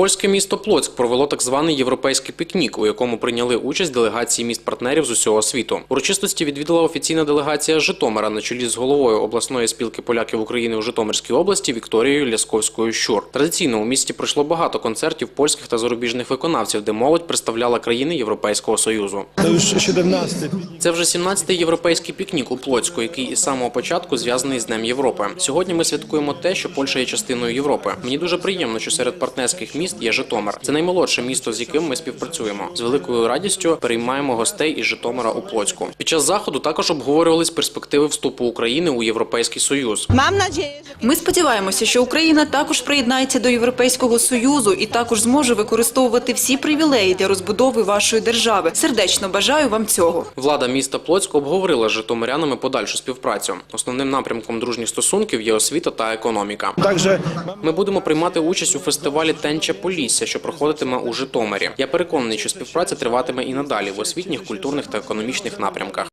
Польське місто Плоцьк провело так званий європейський пікнік, у якому прийняли участь делегації міст-партнерів з усього світу. Урочистості відвідала офіційна делегація Житомира на чолі з головою обласної спілки поляків України у Житомирській області Вікторією Лясковською Щур. Традиційно у місті пройшло багато концертів польських та зарубіжних виконавців, де молодь представляла країни Європейського союзу. To już 17. Це вже 17-й європейський пікнік у Плоцьку, який із самого початку зв'язаний з Днем Європи. Сьогодні ми святкуємо те, що Польща є частиною Європи. Мені дуже приємно, що серед партнерських міст є Житомир. Це наймолодше місто, з яким ми співпрацюємо. З великою радістю переймаємо гостей із Житомира у Плоцьку. Під час заходу також обговорювались перспективи вступу України у Європейський Союз. Ми сподіваємося, що Україна також приєднається до Європейського союзу і також зможе використовувати всі привілеї для розбудови вашої держави. Сердечно бажаю вам цього. Влада міста Плоцьк обговорила з житомирянами подальшу співпрацю. Основним напрямком дружніх стосунків є освіта та економіка. Także Ми будемо приймати участь у фестивалі Тенча Полісся, що проходитиме у Житомирі. Я переконаний, що співпраця триватиме і надалі в освітніх, культурних та економічних напрямках.